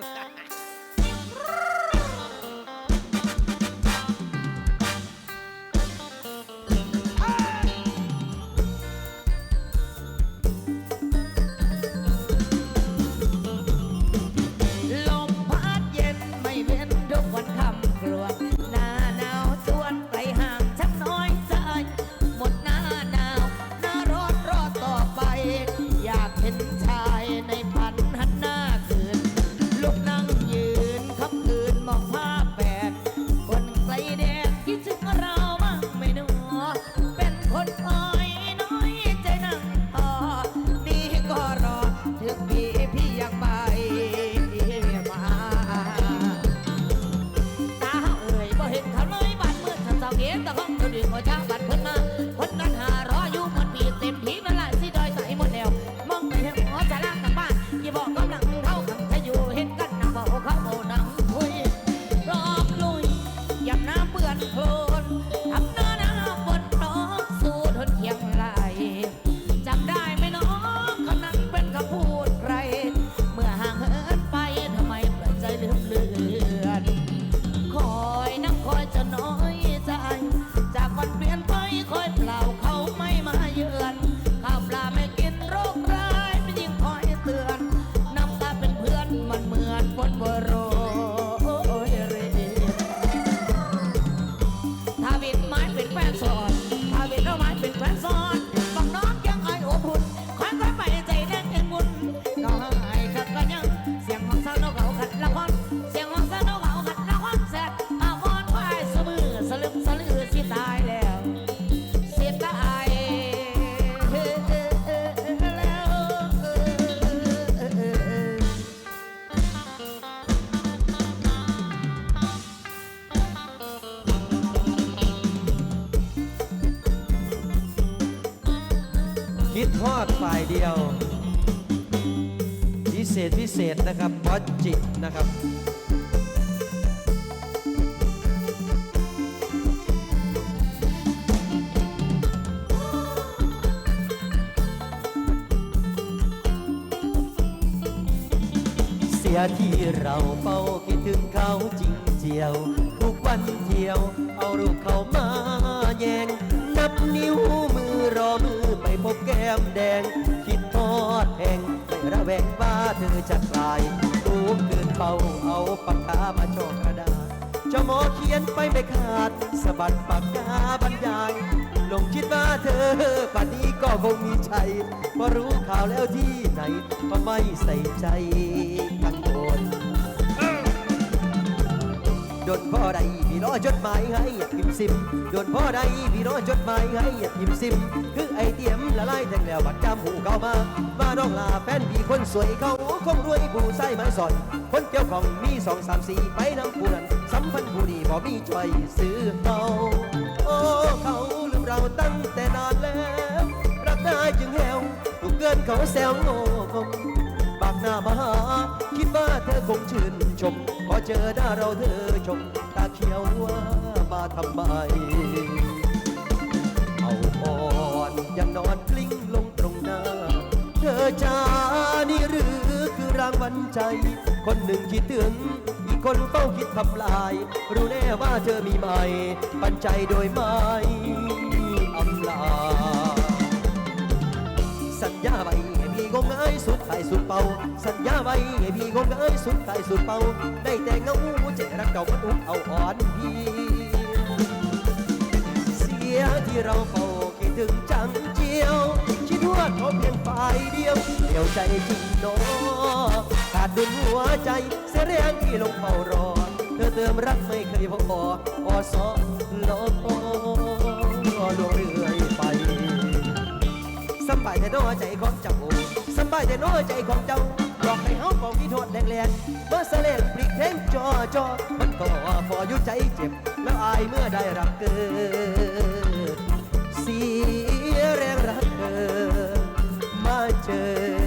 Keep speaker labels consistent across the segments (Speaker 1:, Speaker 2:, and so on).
Speaker 1: Ha ha ha! คิดทอดฝ่ายเดียว
Speaker 2: พิเศษพิเศษนะครับบอสจินะครับเสียที่เราเฝ้าคิดถึงเขาจริงเจียว ทุกวันเที่ยว เอารูปเขามาแยงนับนิ้ว พบแก้มแดง คิดทอดแห่งไม่ระแวงว่าเธอจะกลายตูมเกินเป่าเอาปากกามาชอกกระดาษเจ้าหมอเขียนไปไม่ขาดสะบัดปากกาบรรยายลงคิดว่าเธอป่านนี้ก็คงมีชัยพอรู้ข่าวแล้วที่ไหนก็ไม่ใส่ใจกัง ดนพ่อใดพี่น้อจดหมายให้พิมพ์ซิมโดนพ่อใดพี่น้อจดหมายให้พิมพ์ซิมคือไอเตียมละลายแทงแล้วบัดจำหูเข้ามาว่าน้องลาแฟนพี่คนสวยเขาคงรวยผู้ใส่ไม้สอนคนเกี่ยวของมีสองสามสี่ไปนำผู้นั้นสัมพันธ์ผู้นี้บ่มีช่วยซื้อเขาโอ้เขาลืมเราตั้งแต่นานแล้วรักได้จึงแหวถูกเกินเขาแซวโง่งากหน้ามาหา คิดว่าเธอคงชื่นชม พอเจอหน้าเราเธอชม ตาเขียวว่ามาทำไม เอาอ่อนยังนอนกลิ้งลงตรงหน้า เธอจ้านี่หรือคือรางวัลใจ คนหนึ่งคิดถึง อีกคนเฝ้าคิดทำลาย รู้แน่ว่าเธอมีไหมปันใจโดยไม่ ยสุดท้ายสุดเป่า สัญญาไว้ให้พี่งมงายสุดท้ายสุดเป่า ได้แต่เงาเจรักเก่ามันอุกเอาอ่อนพี่เสียที่เราเฝ้าคิดถึงจังเจียวคิดว่าเขาเพียงฝ่ายเดียวเดียวใจจริงนอขาดดุลหัวใจเสียแรงที่ลงเฝ้ารอ เธอเติมรักไม่เคยพอพอสอลอลวงเรื่อย สบายแต่น้อใจของเจ้าสบายแต่น้อใจของเจ้าบอกให้เฮาเฝ้ามีโทษแรงแรงเมื่อเสลงปริกเพลงจอจอมันก็
Speaker 1: ฟออยู่ใจเจ็บ แล้วอายเมื่อได้รักเกิดเสียแรงรักเกิดมาเจอ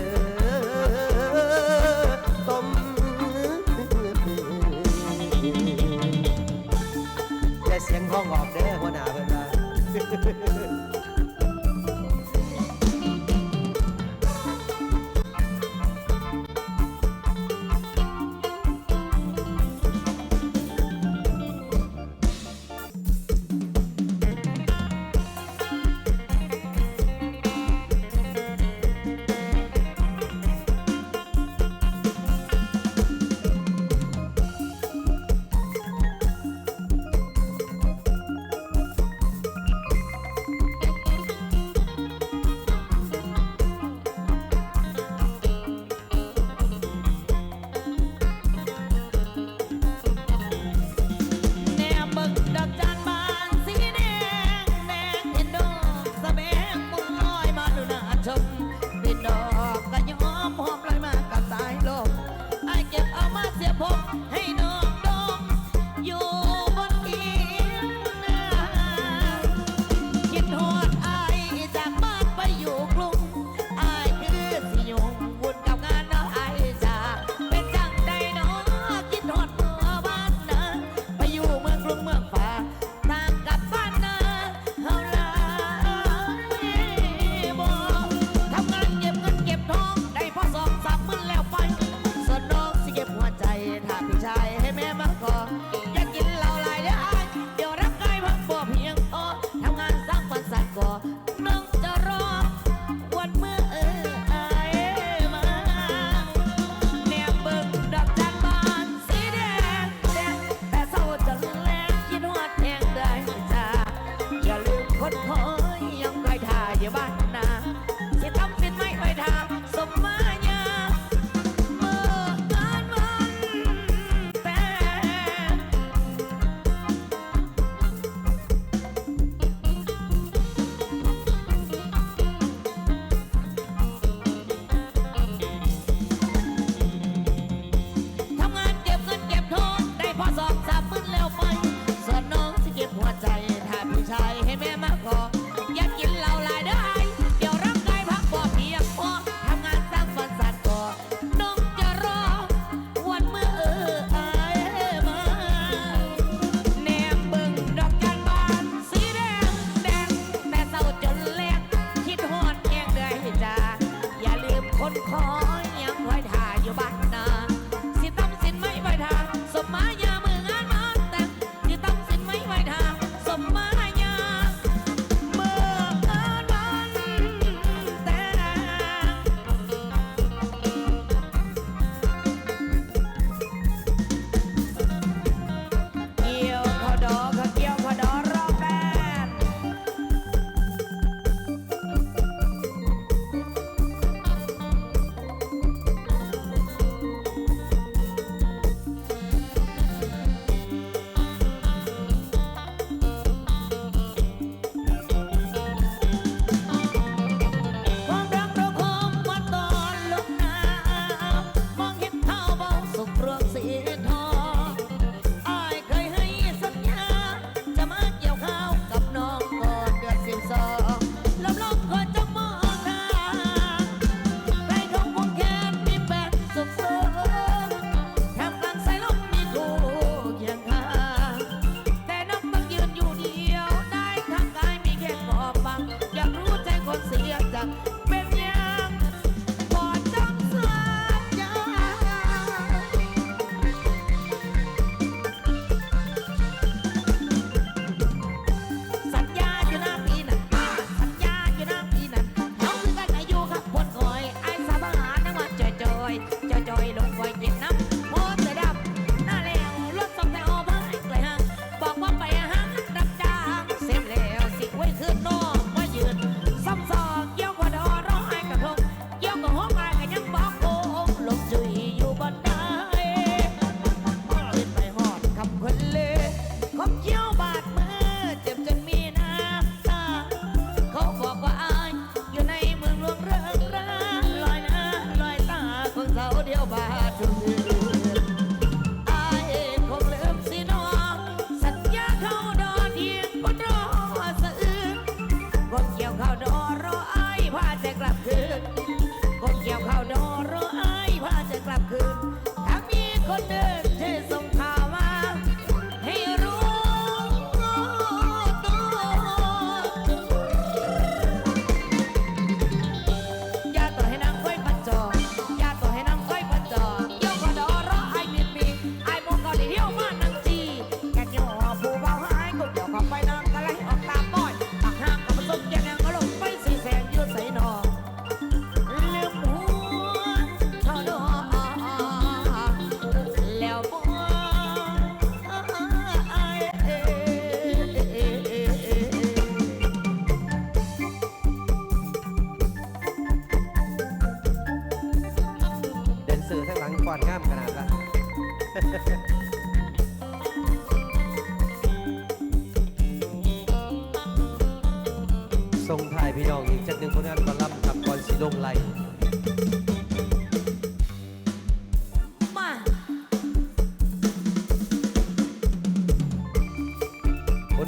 Speaker 1: เ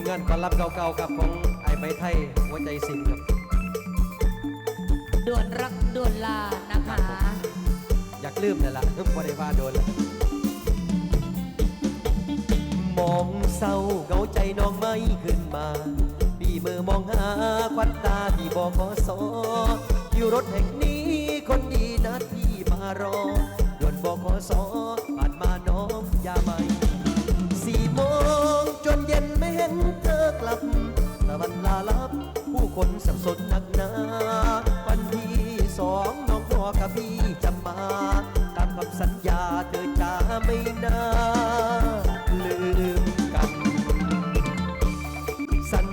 Speaker 1: งานก่อนรับเก่า
Speaker 2: ๆกับของไอ้ไม้ไทยหัวใจสิงครับ
Speaker 1: ด่วนรักด่วนลานะคะ
Speaker 2: อยากลืมนั่นละพอได้ว่าโดนละมองเศร้าเหงาใจน้องไม่ขึ้นมาดีมือมองหาควันตาที่บอกขอสออยู่รถแห่งนี้คนดีนะที่มารอ คนสับสนหนักหนา วันที่สองน้องพ่อกับพี่จะมา ตามคำสัญญาเธอจะไม่น่าลืมกัน สัญ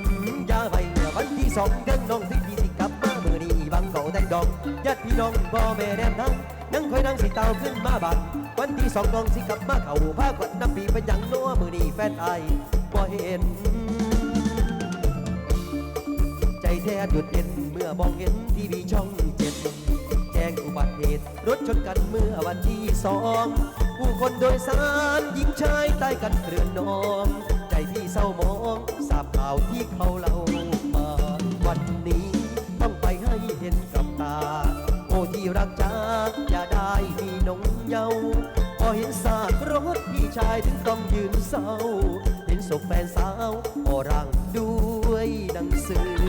Speaker 2: ญาไว้เมื่อวันที่สองเดือนน้องที่พี่สิกลับมาเมื่อนี้บางเก่าแตงดองญาติพี่น้องพ่อแม่แนมทั้งนั่งคอยนั่งสิเตาขึ้นมาบันวันที่สองน้องสิกลับมาเขาผ้าขวัญน้ำปีเป็นอย่างนัวมือนี้แฟนไอายบ่เห็น แทบหยุดเย็นเมื่อมองเห็นทีวีช่องเจ็ดแจ้งอุบัติเหตุรถชนกันเมื่อวันที่สองผู้คนโดยสารหญิงชายตายกันเกลื่อนนอง ใจที่เศร้ามองทราบข่าวที่เขาเล่ามาวันนี้ต้องไปให้เห็นกับตา โอ้ที่รักจ้าอย่าได้มีนงเยาว์พอเห็นซากรถพี่ชายถึงต้องยืนเศร้า เห็นศพแฟนสาวโอรังด้วยหนังสือ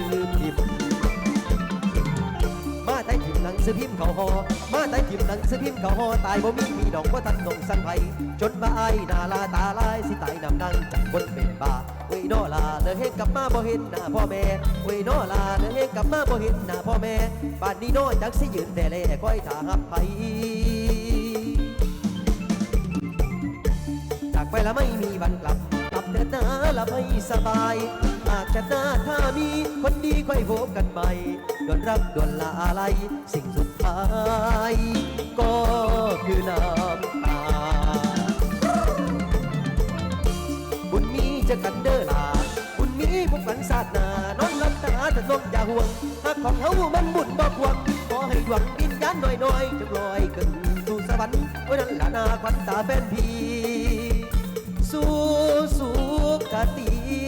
Speaker 2: สือพิมพ์เขาหอมาแต่ทิมหนังสือพิมพ์เขาหอตายบ่มีพี่น้องว่าทันนงสันไผจนมาไอ้ายหนาลาตาลายสิตายนำนั่งจากคนเป็นบาเว้ยนอลาเดินเฮงกลับมาบ่เห็นหน้าพ่อแม่เว้ยนอลาเดินเฮงกลับมาบ่เห็นหน้าพ่อแม่บ้านนี้น้อยจักสิยืนแต่แลคอยท่าหับไผจากไปแล้วไม่มีวันกลับกลับเถิดนะละไม่สบายากจะหน้าถ้ามีคนดีค่อยพบกันใหม่ด่วนรักด่วนลาอะไรสิ่งสุดท้าย ก็คือน้ำตาบุญมีจะกันเด้อลาบุญมีพวกกันศาสนานอนรับตาแต่ต้องอย่าห่วงหากของเขามันบุญบอกหวังขอให้ดวงวิญญาณน้อยๆจงลอยขึ้นสู่สวรรค์ไว้นั่นละนาควันตาแฟนพี่ สู่สุกติ